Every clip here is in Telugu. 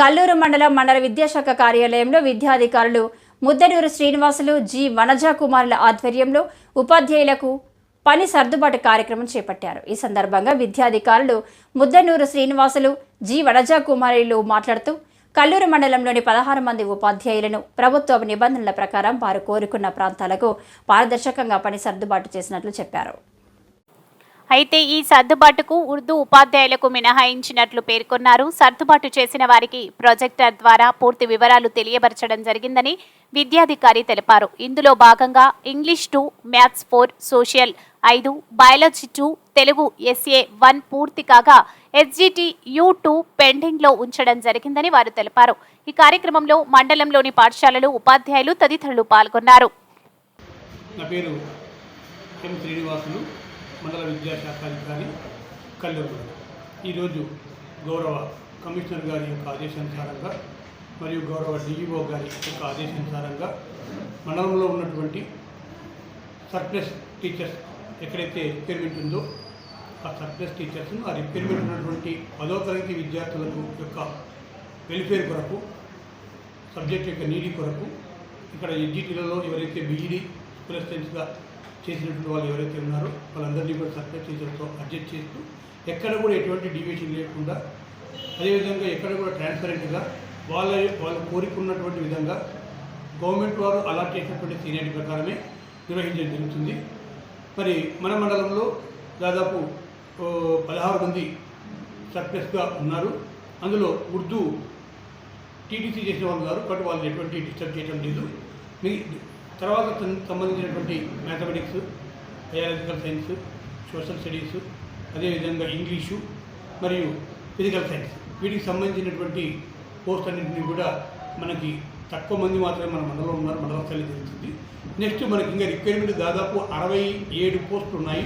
కల్లూరు మండలం మండల విద్యాశాఖ కార్యాలయంలో విద్యాధికారులు ముద్దనూరు శ్రీనివాసులు జి. వనజా కుమారుల ఆధ్వర్యంలో ఉపాధ్యాయులకు పని సర్దుబాటు కార్యక్రమం చేపట్టారు. ఈ సందర్భంగా విద్యాధికారులు ముద్దనూరు శ్రీనివాసులు జి. వనజాకుమారులు మాట్లాడుతూ కల్లూరు మండలంలోని పదహారు మంది ఉపాధ్యాయులను ప్రభుత్వ నిబంధనల ప్రకారం వారు కోరుకున్న ప్రాంతాలకు పారదర్శకంగా పని సర్దుబాటు చేసినట్లు చెప్పారు. అయితే ఈ సర్దుబాటుకు ఉర్దూ ఉపాధ్యాయులకు మినహాయించినట్లు పేర్కొన్నారు. సర్దుబాటు చేసిన వారికి ప్రొజెక్టర్ ద్వారా పూర్తి వివరాలు తెలియపరచడం జరిగిందని విద్యాధికారి తెలిపారు. ఇందులో భాగంగా English two maths four social ఐదు biology two Telugu S A one పూర్తి కాగా ఎస్జిటి యూ టూ పెండింగ్లో ఉంచడం జరిగిందని వారు తెలిపారు. ఈ కార్యక్రమంలో మండలంలోని పాఠశాలలు ఉపాధ్యాయులు తదితరులు పాల్గొన్నారు. నా పేరు ఎం శ్రీనివాసులు. మండల విద్యాశాఖ అధికారి కల్లూరు ఈరోజు గౌరవ కమిషనర్ గారి యొక్క ఆదేశానుసారంగా మరియు గౌరవ డిఈఓ గారి యొక్క ఆదేశానుసారంగా మండలంలో ఉన్నటువంటి సర్ప్లస్ టీచర్స్ ఎక్కడైతే రిక్వైర్మెంట్ ఉందో ఆ సర్ప్లస్ టీచర్స్ను ఆ రిక్వైర్మెంట్ ఉన్నటువంటి పదో తరగతి విద్యార్థులకు యొక్క వెల్ఫేర్ కొరకు సబ్జెక్ట్ యొక్క నీడి కొరకు ఇక్కడ ఎడ్జిటీలలో ఎవరైతే బీఈడీ స్కూల్ అసిస్టెంట్స్గా చేసినటువంటి వాళ్ళు ఎవరైతే ఉన్నారో వాళ్ళందరినీ కూడా సర్ప్రైజ్ టీచర్తో అడ్జస్ట్ చేస్తూ ఎక్కడ కూడా ఎటువంటి డివియేషన్ లేకుండా అదేవిధంగా ఎక్కడ కూడా ట్రాన్స్పరెంట్గా వాళ్ళ వాళ్ళు కోరుకున్నటువంటి విధంగా గవర్నమెంట్ వారు అలాట్ చేసినటువంటి సీనియర్ ప్రకారమే నిర్వహించడం జరుగుతుంది. మరి మన మండలంలో దాదాపు పదహారు మంది సర్ప్లస్గా ఉన్నారు. అందులో ఉర్దూ టీటీసీ చేసిన వాళ్ళు ఉన్నారు. బట్ వాళ్ళు ఎటువంటి డిస్టర్బ్ చేయడం లేదు. మీ తర్వాత సంబంధించినటువంటి mathematics biological science social studies అదేవిధంగా ఇంగ్లీషు మరియు ఫిజికల్ సైన్స్ వీటికి సంబంధించినటువంటి పోస్ట్ అన్నింటినీ కూడా మనకి తక్కువ మంది మాత్రమే మన మండలంలో ఉన్నారు. మండల స్థాయిలో జరుగుతుంది. నెక్స్ట్ మనకి ఇంకా రిక్వైర్మెంట్ దాదాపు అరవై ఏడు పోస్టులు ఉన్నాయి.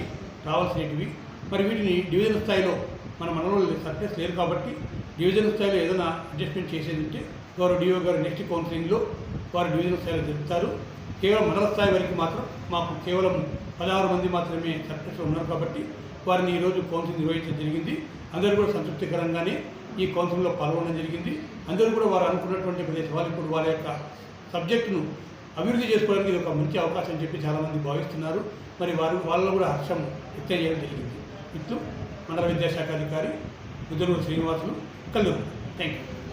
రావాల్సినవి మరి వీటిని డివిజన్ స్థాయిలో మన మండలంలో సర్ప్లస్ లేరు కాబట్టి డివిజన్ స్థాయిలో ఏదైనా అడ్జస్ట్మెంట్ చేసేది ఉంటే గౌరవ డిఓ గారు నెక్స్ట్ కౌన్సిలింగ్లో వారు డివిజన్ స్థాయిలో చెప్తారు. కేవలం మండల స్థాయి వరకు మాత్రం మాకు కేవలం పదహారు మంది మాత్రమే సర్ప్లస్లో ఉన్నారు కాబట్టి వారిని ఈరోజు కౌన్సిల్ నిర్వహించడం జరిగింది. అందరూ కూడా సంతృప్తికరంగానే ఈ కౌన్సిలింగ్లో పాల్గొనడం జరిగింది. అందరూ కూడా వారు అనుకున్నటువంటి ప్రదేశం వాళ్ళు ఇప్పుడు వారి యొక్క సబ్జెక్టును అభివృద్ధి చేసుకోవడానికి ఇది ఒక మంచి అవకాశం అని చెప్పి చాలామంది భావిస్తున్నారు. మరి వారు వాళ్ళలో కూడా హర్షం వ్యక్తం చేయడం జరిగింది. ఇట్లు మండల విద్యాశాఖ అధికారి ముద్దనూరు శ్రీనివాసులు కల్లూరు. Thank you